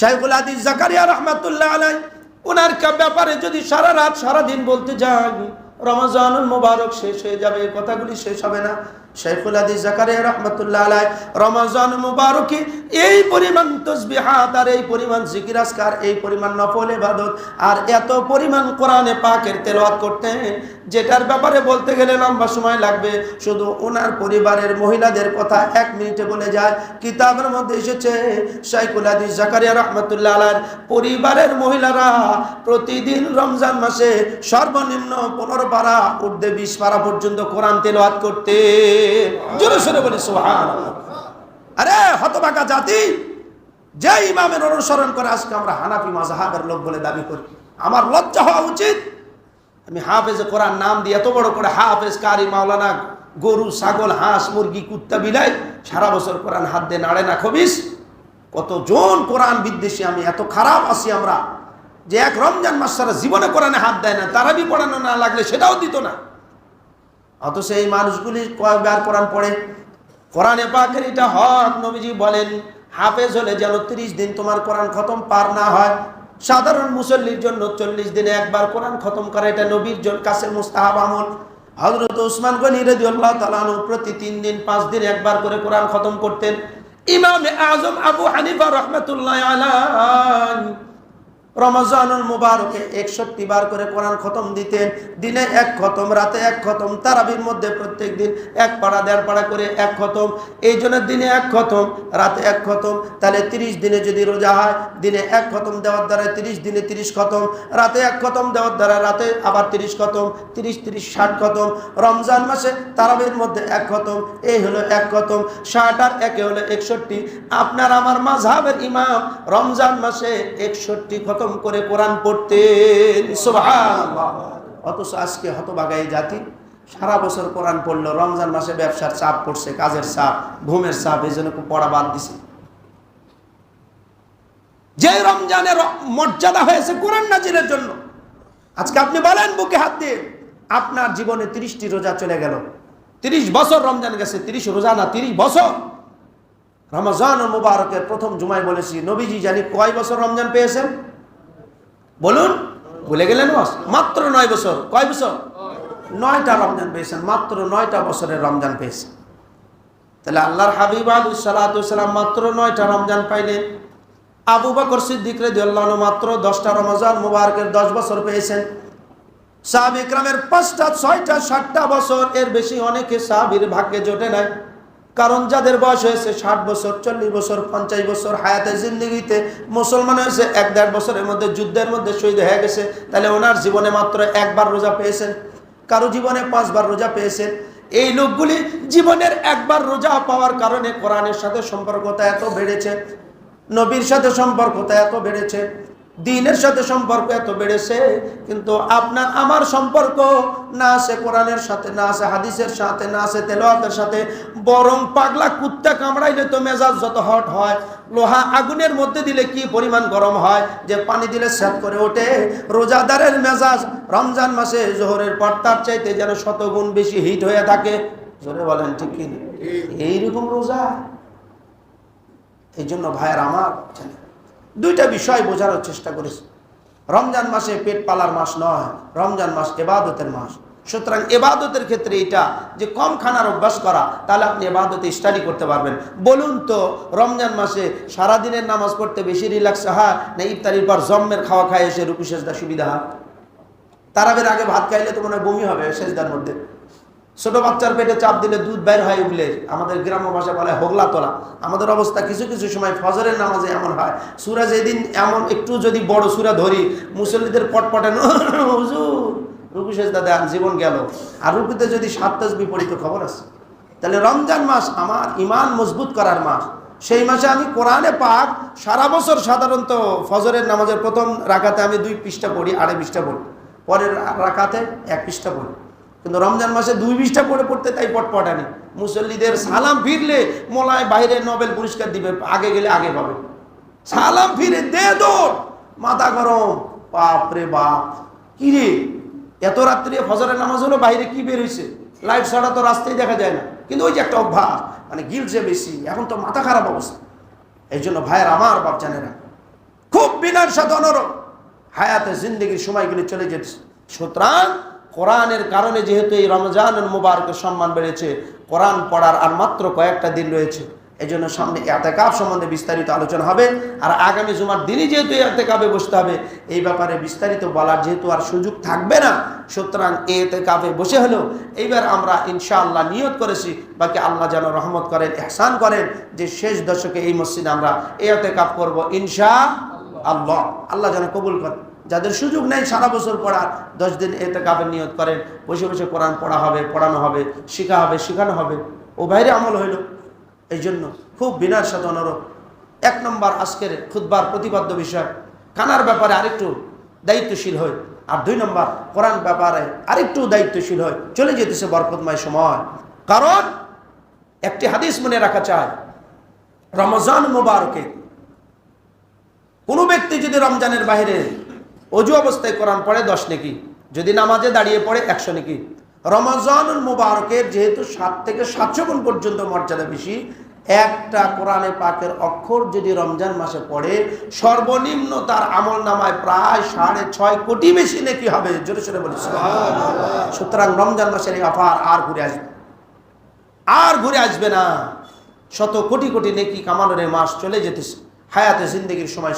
শাইখুল আদিস জাকারিয়া রহমাতুল্লাহ আলাই ওনার ব্যাপারে যদি সারা রাত, সারা দিন বলতে যান, রমজানুল মোবারক শেষ হয়ে যাবে কথাগুলি শেষ হবে না। জাকারিয়া রমজান মুবারকে, এই পরিমাণ আর এই পরিমাণ এই পরিমাণ আর এত পরিমাণ পাকের যেটার ব্যাপারে বলতে গেলে লম্বা সময় লাগবে। শুধু ওনার পরিবারের মহিলাদের কথা এক মিনিটে বলে যায়। কিতাবের মধ্যে এসেছে শাইকুল আদিস জাকারিয়া রহমতুল্লাহ আলার পরিবারের মহিলারা প্রতিদিন রমজান মাসে সর্বনিম্ন পনেরো পারা উর্ধে বিশ পারা পর্যন্ত কোরআন তেলাওয়াত করতে জোরে সরে বলি সোহান আরে, হতবাকা জাতি, যে ইমামের অনুসরণ করে আজকে আমরা হানাফি মাজাহাবের লোক বলে দাবি করি। আমার লজ্জা হওয়া উচিত। আমি হাফেজে কোরআন নাম দিয়ে এত বড় করে হাফেজ, কারি, মাওলানা, গরু, ছাগল, হাঁস, মুরগি, কুত্তা, বিলাই, সারা বছর কোরআন হাত দিয়ে নাড়ে না, খবিস। কতজন কোরআন বিদ্বেষী আমি, এত খারাপ আছি আমরা, যে এক রমজান মাস সারা জীবনে কোরআনে হাত দেয় না, তারাবি পড়ানো না লাগলে সেটাও দিত না। অথচ এই মানুষগুলি কয়বার কোরআন পড়ে। কোরআনে পাকের এটা হক, নবীজি বলেন, হাফেজ হলে যেন তিরিশ দিন তোমার কোরআন খতম পার না হয়। সাধারণ মুসল্লির জন্য চল্লিশ দিনে একবার কোরআন খতম করা এটা নবীর জন কাছে মুস্তাহাব আমল। হজরত উসমান গনি রাদিয়াল্লাহু তাআলা আনহু প্রতি তিন দিন, পাঁচ দিন একবার করে কোরআন খতম করতেন। ইমাম আজম আবু হানিফা রহমতুল্লাহ আলাইহি রমজানুল মুবারকে একষট্টি বার করে কোরআন খতম দিতেন। দিনে এক খতম, রাতে এক খতম, তারাবির মধ্যে প্রত্যেক দিন এক পাড়া, দেড় পাড়া করে এক খতম। এই জন্য দিনে এক খতম, রাতে এক খতম। তাহলে তিরিশ দিনে যদি রোজা হয়, দিনে এক খতম দেওয়ার দ্বারা তিরিশ, দিনে তিরিশ খতম। রাতে এক খতম দেওয়ার দ্বারা রাতে আবার তিরিশ খতম, তিরিশ তিরিশ, ষাট খতম। রমজান মাসে তারাবির মধ্যে এক খতম এই হলো এক খতম। ষাট আর একে হলো একষট্টি। আপনার, আমার মাঝহাবের ইমাম রমজান মাসে একষট্টি খতম করে কোরআন পড়তেন। অথচ আজকে হতবাগাই জাতি, সারা বছর কোরআন পড়ল, রমজান মাসে ব্যবসার চাপ পড়ছে, কাজের চাপ, ঘুমের চাপ, এই জন্য পড়া বাদ দিছে। যে রমজানের মর্যাদা হয়েছে কোরআন নাজিলের জন্য। আজকে আপনি বলেন বুকে হাত দিয়ে, আপনার জীবনে তিরিশটি রোজা চলে গেল। তিরিশ বছর রমজান গেছে, তিরিশ রোজা না, তিরিশ বছর। রমজান মুবারকের প্রথম জুমায় বলেছি, নবীজি জানি কয় বছর রমজান পেয়েছেন? বলুন, ভুলে গেলেন বস মাত্র নয় বছর। কয় বছর? নয়টা রমজান পেয়েছেন। মাত্র নয়টা বছরের রমজান পেয়েছেন। তাহলে আল্লাহর হাবিব আলু সালাতাম মাত্র নয়টা রমজান পাইলেন। আবু বকর সিদ্দিক রেদিয়াল্লাহু আনহু মাত্র দশটা রমজান মুবারকের দশ বছর পেয়েছেন। সাহাব ইকরামের পাঁচটা, ছয়টা, সাতটা বছর। এর বেশি অনেকে সাহাবির ভাগ্যে জোটে নাই। কারণ যাদের বয়স হয়েছে ষাট বছর, চল্লিশ বছর, পঞ্চাশ বছর হায়াতে জিন্দিগিতে মুসলমান হয়েছে, এক দেড় বছরের মধ্যে, যুদ্ধের মধ্যে শহীদ হয়ে গেছে, তাহলে ওনার জীবনে মাত্র একবার রোজা পেয়েছেন। কারও জীবনে পাঁচবার রোজা পেয়েছেন। এই লোকগুলি জীবনের একবার রোজা পাওয়ার কারণে কোরআনের সাথে সম্পর্কতা এত বেড়েছে, নবীর সাথে সম্পর্কতা এত বেড়েছে দিনের সাথে সম্পর্ক এত বেড়েছে কিন্তু আপনার আমার সম্পর্ক না আছে কোরআনের সাথে না আছে হাদিসের সাথে না আছে তেলোয়াতের সাথে বরং পাগলা কুত্তা কামড়াইলে তো মেজাজ যত হট হয় লোহা আগুনের মধ্যে দিলে কি পরিমাণ গরম হয় যে পানি দিলে স্যাত করে ওঠে রোজাদারের মেজাজ রমজান মাসে জোহরের পর তার চাইতে যেন শতগুণ বেশি হিট হয়ে থাকে। জোরে বলেন ঠিক কি এইরকম রোজা। এই জন্য ভাইয়ের আমার জানেন, দুইটা বিষয় বোঝানোর চেষ্টা করেছি। রমজান মাসে পেট পালার মাস নয়, রমজান মাস এবাদতের মাস। সুতরাং এবাদতের ক্ষেত্রে এটা যে কম খানার অভ্যাস করা, তাহলে আপনি এবাদতে স্টাডি করতে পারবেন। বলুন তো, রমজান মাসে সারাদিনের নামাজ পড়তে বেশি রিল্যাক্স হয় না ইফতারির পর জম্মের খাওয়া খায় এসে রুকু সেজদা সুবিধা হয়? তারাবের আগে ভাত খাইলে তো মনে হয় বমি হবে সেজদার মধ্যে। ছোট বাচ্চার পেটে চাপ দিলে দুধ বাইর হয় উঠলে আমাদের গ্রাম্য ভাষা বলে হোগলা তোলা আমাদের অবস্থা কিছু কিছু সময় ফজরের নামাজে এমন হয়। সুরা যেদিন এমন একটু যদি বড় সুরা ধরি, মুসল্লিদের পটপটে হুজুর, রুকু সেজদা দেন, জীবন গেল। আর রুকুতে যদি সাতটাস বিপরীত খবর আছে। তাহলে রমজান মাস আমার ইমান মজবুত করার মাস। সেই মাসে আমি কোরআনে পাক সারা বছর সাধারণত ফজরের নামাজের প্রথম রাখাতে আমি দুই পৃষ্ঠা পড়ি, আড়াই পৃষ্ঠা পড়ি। পরের রাখাতে এক পৃষ্ঠা পড়ি। কিন্তু রমজান মাসে দুই বিশটা পড়ে পড়তে তাই পটপটানি মুসল্লিদের সালাম ফিরলে মোলায় বাইরে নোবেল পুরস্কার দিবে, আগে গেলে আগে পাবে। সালাম ফিরে দে মাথা গরম। বাপ রে বাপ। কি রে? এত রাত্রে ফজরের নামাজ হলো, বাইরে কি বের হয়েছে লাইট ছাড়া তো রাস্তায় দেখা যায় না। কিন্তু ওই যে একটা অভ্যাস মানে গিলছে বেশি, এখন তো মাথা খারাপ অবস্থা। এই জন্য ভাইয়ের আমার বাপ জানেরা বিনার সাথে অনরক হায়াতে জিন্দগির সময়গুলি চলে যেতেছে। সুতরাং কোরআনের কারণে যেহেতু এই রমজানের মুবারকের সম্মান বেড়েছে, কোরআন পড়ার আর মাত্র কয়েকটা দিন রয়েছে এই জন্য সামনে এতেকাব সম্বন্ধে বিস্তারিত আলোচনা হবে। আর আগামী জুমার দিনই যেহেতু এতেকাবে বসতে হবে, এই ব্যাপারে বিস্তারিত বলার যেহেতু আর সুযোগ থাকবে না, সুতরাং এতেকাবে বসে হলেও এইবার আমরা ইনশাআল্লাহ নিয়ত করেছি, বাকি আল্লাহ যেন রহমত করেন, এহসান করেন যে শেষ দশকে এই মসজিদে আমরা এতেকাব করব ইনশা আল্লাহ আল্লাহ যেন কবুল করেন। যাদের সুযোগ নেই সারা বছর পড়ার, দশ দিন এতে কাপের নিয়ত করেন, বসে বসে কোরআন পড়া হবে, পড়ানো হবে, শেখা হবে, শেখানো হবে। ও বাইরে আমল হইল। এই জন্য খুব বিনার সাথে অনুরোধ। এক নম্বর আজকের খুদবার প্রতিপাদ্য বিষয়। কানার ব্যাপারে আরেকটু দায়িত্বশীল হয় আর দুই নম্বর, কোরআন ব্যাপারে আরেকটু দায়িত্বশীল হয় চলে যেতেছে বরকতময় সময়। কারণ একটি হাদিস মনে রাখা চায় রমজান মুবারকে কোনো ব্যক্তি যদি রমজানের বাইরে অজু অবস্থায় কোরআন পড়ে দশ নাকি, যদি নামাজে দাঁড়িয়ে পড়ে একশো নাকি। রমজান মুবারকের যেহেতু সাত থেকে সাতশো গুণ পর্যন্ত মর্যাদা বেশি, একটা কোরআনে পাকের অক্ষর যদি রমজান মাসে পড়ে, সর্বনিম্ন তার আমল নামায় প্রায় সাড়ে ছয় কোটি বেশি নাকি হবে, জোরে সোরে বলি সুতরাং রমজান মাসের এই অফার আর ঘুরে আসবে আর ঘুরে আসবে না। শত কোটি কোটি নেকি কামানোর মাস চলে যেতেছে। হায়াতে জিন্দগির সময়